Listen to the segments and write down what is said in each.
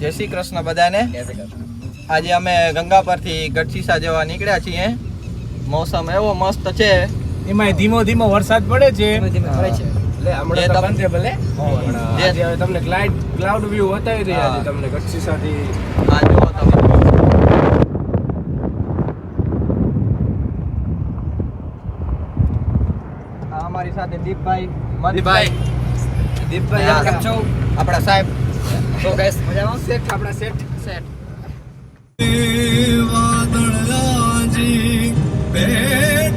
જય શ્રી કૃષ્ણ બધાને. આજે અમે ગંગા પરથી ગઢસીસા જવા નીકળ્યા છીએ. મોસમ એવો મસ્ત છે. એમાં ધીમો ધીમો વરસાદ પડે છે. તમને ક્લાઉડ વ્યૂ બતાવી રહ્યા છે તમને કચ્છીસાથી આ જુઓ તમે. અમારી સાથે દીપભાઈ મનભાઈ દીપભાઈ. કેમ છો? આપણા સાહેબ તો ગાઈસ મજામાં? સેટ આપણા સેટ સેટ જોને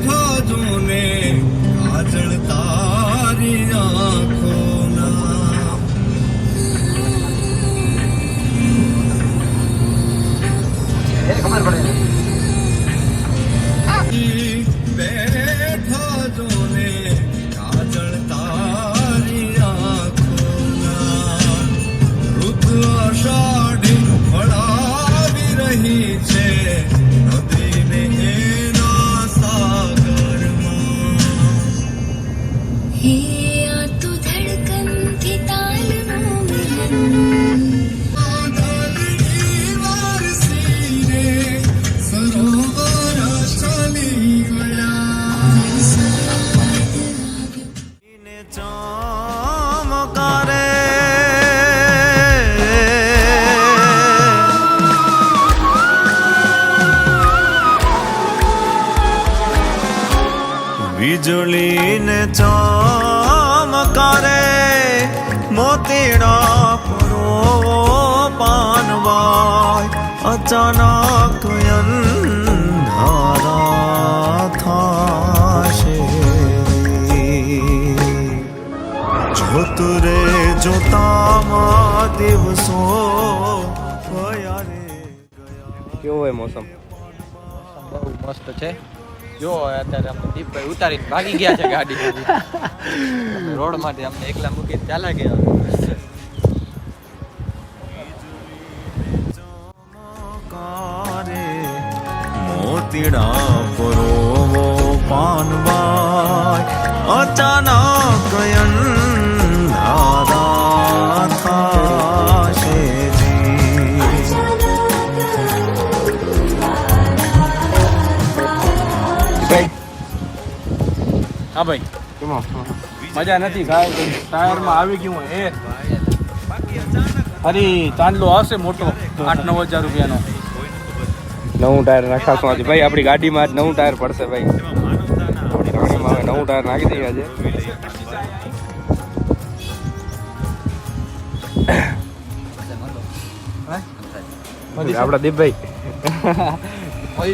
વીજળીને ચમકારે મોતીડા પરો પાનવાય અચાનક અંધારા થાશે જોત રે જોતામાં દિવસો ગયા રે કેવો હોય મોસમ બહુ મસ્ત છે જો, અત્યારે અમને દીપભાઈ ઉતારીને ભાગી ગયા છે ગાડી રોડમાંથી અમને એકલા મૂકીને ચાલ્યા ગયા. મોતીડા પરોવો પાનવાય. અચાનક હા ભાઈ. કેમાં મજા નથી ટાયરમાં આવી ગયું એ. ફરી ચાંદલો આવશે મોટો આઠ નવ હજાર રૂપિયાનો. નવું ટાયર નાખાશું આજે. ભાઈ આપણી ગાડીમાં આજ નવું ટાયર પડશે ભાઈ. ગાડીમાં હવે નવું ટાયર નાખી દઈએ આજે. આપણા દીપભાઈ.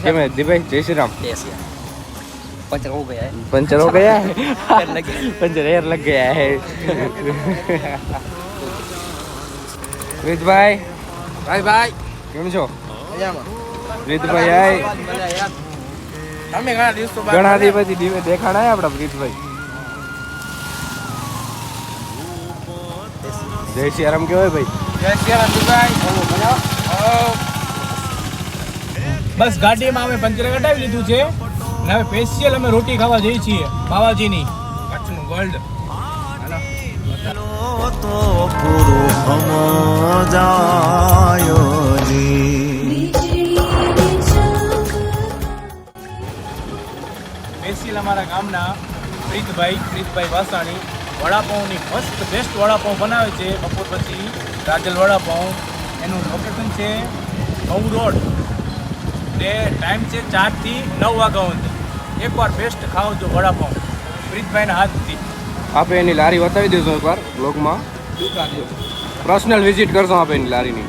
કેમ દીપભાઈ જય શ્રી રામ. જય શ્રી ગયા पंचर हो गया है पंचर एयर लग गया है રીતભાઈ ભાઈ ભાઈ કેમ છો મજામાં રીતભાઈ આય તમે ઘણા દિવસો બાદ ઘણા દી પછી દીવે દેખાણા આપડા પ્રીતભાઈ જય શ્રી રામ કેવાય ભાઈ જય શ્રી રામ દીપભાઈ બસ ગાડીમાં અમે પંચર કઢાવી લીધું છે અને હવે સ્પેશિયલ અમે રોટી ખાવા જઈએ છીએ બાવાજીની. કચ્છનું ગોલ્ડ તો પૂરો હમ જાયો જી. વીજળીની ચાક સ્પેશિયલ અમારા ગામના પ્રીતભાઈ પ્રીતભાઈ વાસાણી વડાપાઉંની મસ્ત બેસ્ટ વડાપાઉં બનાવે છે. બપોર પછી રાજલ વડાપાઉં. એનું લોકેશન છે નવ રોડ. ને ટાઈમ છે ચારથી નવ વાગ્યા એકવાર બેસ્ટ ખાવજો વડાપાઉં પ્રીતભાઈના હાથથી આપે એની લારી બતાવી દેજો એકવાર બ્લોગમાં પર્સનલ વિઝિટ કરશો આપે એની લારીની.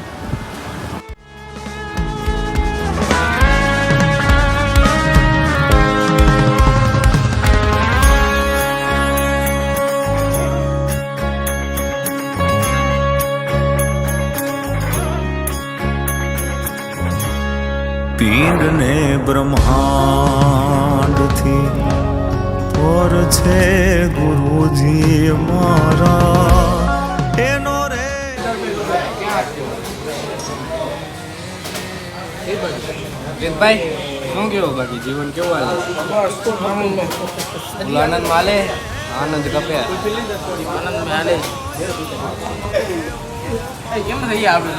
નથી ઓર છે ગુરુજી મારા. એનો રે જીતભાઈ શું કેવું બાકી જીવન કેવું હાલે? આનંદ માલે? આનંદ કપે. આનંદ માલે કેમ થઈ આપણે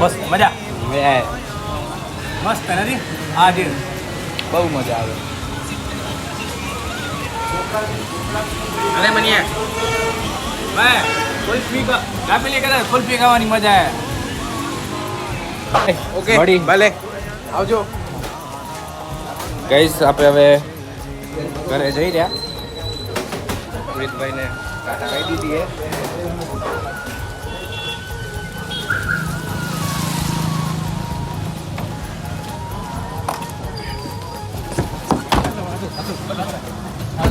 બસ મજા? મસ્ત નથી? આ દિવસ બહુ મજા આવે. અરે ભાઈ કુલ્ફી કાપેલી કરે કુલ્ફી ખાવાની મજા આવે. ઓકે મળી. ભલે. આવજો. ગઈસ આપણે હવે ઘરે જઈ રહ્યા. પ્રીતભાઈને ટાટા કહી દીધી હે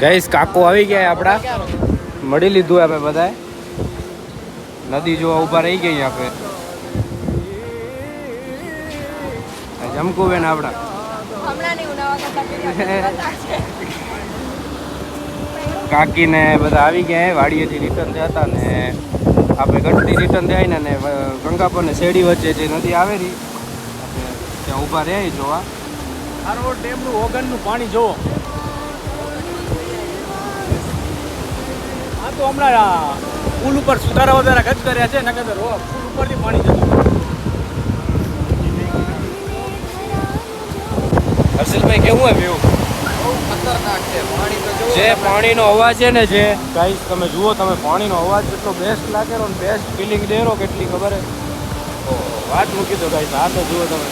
ગઈસ કાકો આવી ગયા આપણા. મળી લીધું આપણે બધાએ. નદી જોવા ઊભા રહી ગઈ આપણે જમકુ બેન આપણા. કાકીને બધા આવી ગયા વાડીએથી રિટર્ન થયા હતા ને આપણે ગઢથી રિટર્ન થયા ને ગંગાપુર ને શેરડી વચ્ચે જે નદી આવેલી ત્યાં ઊભા રહે જોવા. ડેમનું ઓગણનું પાણી જોવો તો હમણાં પુલ ઉપર સુધારા વધારા કદ કર્યા છે નકર પુલ ઉપરથી પાણી જતું હર્ષિલભાઈ કેવું હોય વ્યૂ બહુ ખતરનાક છે. પાણી તો જે પાણીનો અવાજ છે ને જે ગાઈસ તમે જુઓ તમે પાણીનો અવાજ કેટલો બેસ્ટ લાગેલો ને બેસ્ટ ફિલિંગ દેરો કેટલી ખબર હે? વાત મૂકી દો ગાઈસ આ તો જુઓ તમે.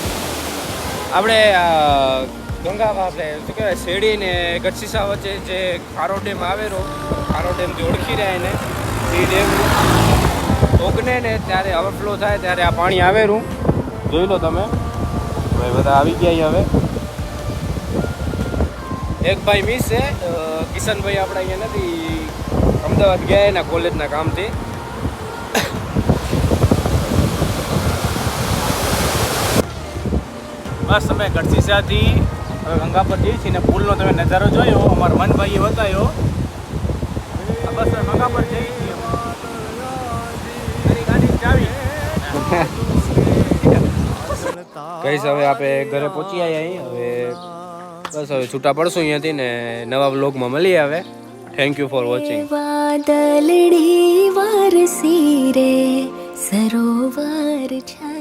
આપણે આ, ગંગા આપણે શું કહેવાય, શેરડી ને ગઢસીસા વચ્ચે જે ખારો ડેમ આવેલો, ખારો ડેમ જે ઓળખી રહ્યા એને, એ ડેમ. ઓગને ને ત્યારે ઓવરફ્લો થાય, ત્યારે આ પાણી આવેલું. જોઈ લો તમે. ભાઈ બધા આવી ગયા હવે. એક ભાઈ મિસ છે કિશનભાઈ આપણા અહીંયા નથી, અમદાવાદ ગયા એના કોલેજના કામથી. બસ અમે ગઢસીસાથી હવે ગંગા પર જઈએ છીએ ને પુલનો તમે નજારો જોયો અમારા મનભાઈએ બતાવ્યો. બસ ગંગા પર જઈએ છીએ. મારી ગાડી ચાવી. હવે આપણે ઘરે પહોંચી આવ્યા હવે બસ હવે છૂટા પડશું અહીંયાથી ને નવા બ્લોગમાં મળીએ હવે. થેન્ક યુ ફોર વોચિંગ વાદળડી વારસી રે સરોવર છા